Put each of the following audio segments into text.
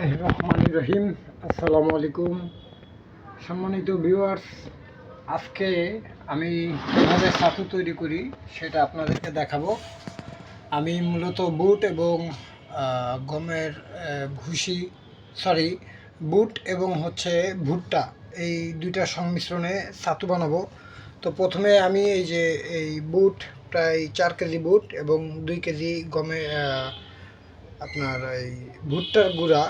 বিসমিল্লাহ রহমান রহিম আসসালামু আলাইকুম সম্মানিত ভিউয়ার্স আজকে আমি কীভাবে ছাতু তৈরি করি সেটা আপনাদেরকে দেখাবো। আমি মূলত বুট এবং গমের ভুসি সরি বুট এবং হচ্ছে ভুট্টা এই দুইটা সংমিশ্রণে ছাতু বানাবো। তো প্রথমে আমি এই যে, এই বুট, প্রায় চার কেজি বুট এবং দুই কেজি গমে আপনার এই ভুট্টার গুঁড়া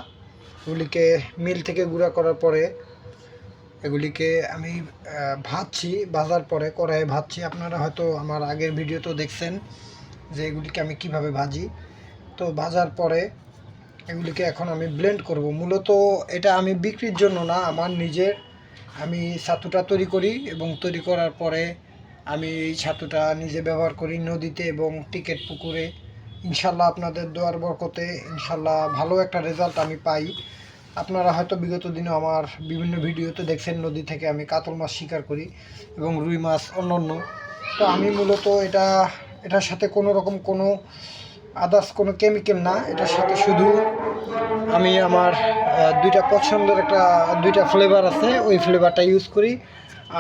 এগুলিকে মিল থেকে গুঁড়া করার পরে এগুলিকে আমি ভাজছি, ভাজার পরে কড়াইয়ে ভাজছি। আপনারা হয়তো আমার আগের ভিডিও তো দেখছেন যে এগুলিকে আমি কীভাবে ভাজি। তো ভাজার পরে এগুলিকে এখন আমি ব্লেন্ড করব। মূলত এটা আমি বিক্রির জন্য না, আমার নিজের আমি ছাতুটা তৈরি করি এবং তৈরি করার পরে আমি এই ছাতুটা নিজে ব্যবহার করি নদীতে এবং টিকেট পুকুরে। ইনশাল্লাহ আপনাদের দোয়ার বরকতে ইনশাল্লাহ ভালো একটা রেজাল্ট আমি পাই। আপনারা হয়তো বিগত দিনে আমার বিভিন্ন ভিডিওতে দেখছেন, নদী থেকে আমি কাতল মাছ শিকার করি এবং রুই মাছ অন্যান্য। তো আমি মূলত এটা, এটার সাথে কোনো রকম কোনো আদার্স কোনো কেমিক্যাল না, এটার সাথে শুধু আমি আমার দুইটা পছন্দের একটা, দুইটা ফ্লেভার আছে, ওই ফ্লেভারটা ইউজ করি।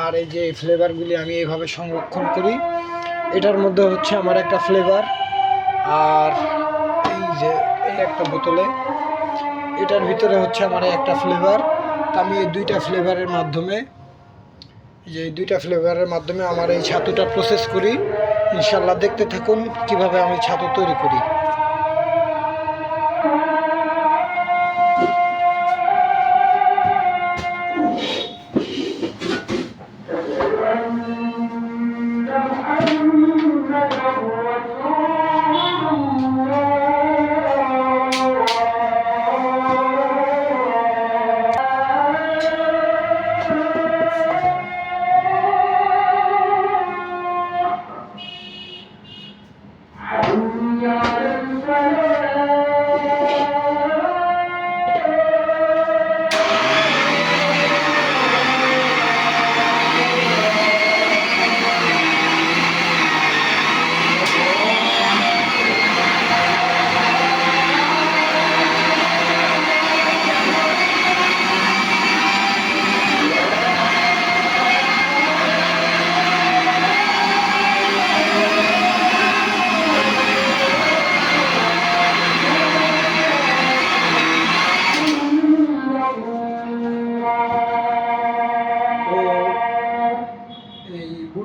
আর এই যে ফ্লেভারগুলি আমি এইভাবে সংরক্ষণ করি, এটার মধ্যে হচ্ছে আমার একটা ফ্লেভার আর এই যে, এই একটা বোতলে, এটার ভিতরে হচ্ছে আমার একটা ফ্লেভার তো আমি এই দুইটা ফ্লেভারের মাধ্যমে যে এই দুইটা ফ্লেভারের মাধ্যমে আমার এই ছাতুটা প্রসেস করি। ইনশাল্লাহ দেখতে থাকুন কীভাবে আমি ছাতু তৈরি করি। তো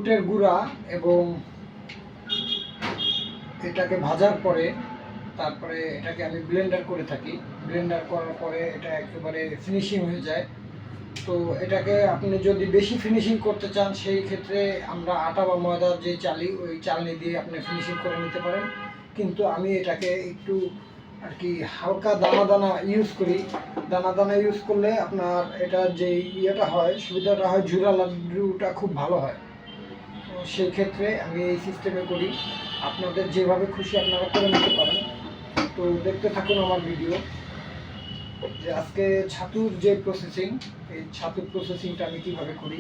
বুটের গুঁড়া এবং এটাকে ভাজার পরে তারপরে এটাকে আমি ব্লেন্ডার করে থাকি। ব্লেন্ডার করার পরে এটা একেবারে ফিনিশিং হয়ে যায়। তো এটাকে আপনি যদি বেশি ফিনিশিং করতে চান, সেই ক্ষেত্রে আমরা আটা বা ময়দা যে চালি, ওই চালনি দিয়ে আপনি ফিনিশিং করে নিতে পারেন। কিন্তু আমি এটাকে একটু আর কি হালকা দানা দানা ইউজ করি। দানা দানা ইউজ করলে আপনার এটা যে ইয়েটা হয়, সুবিধাটা হয়, ঝুরা লাড্ডুটা খুব ভালো হয়। সেই ক্ষেত্রে আমি এই সিস্টেমে করি। আপনাদের যেভাবে খুশি আপনারা করে নিতে পারেন। তো দেখতে থাকুন আমার ভিডিও যে আজকে ছাতুর যে প্রসেসিং এই ছাতুর প্রসেসিংটা আমি কীভাবে করি।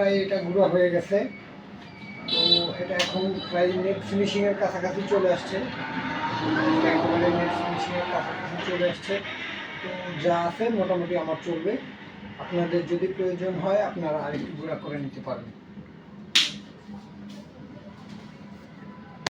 প্রায় এটা গুঁড়ো হয়ে গেছে। তো এটা এখন প্রায় নেট ফিনিশিংয়ের কাছাকাছি চলে আসছে। একেবারে নেট ফিনিশিংয়ের কাছাকাছি চলে আসছে। তো যা আছে মোটামুটি আমার চলবে। আপনাদের যদি প্রয়োজন হয়, আপনারা আরেকটু গুঁড়া করে নিতে পারবেন।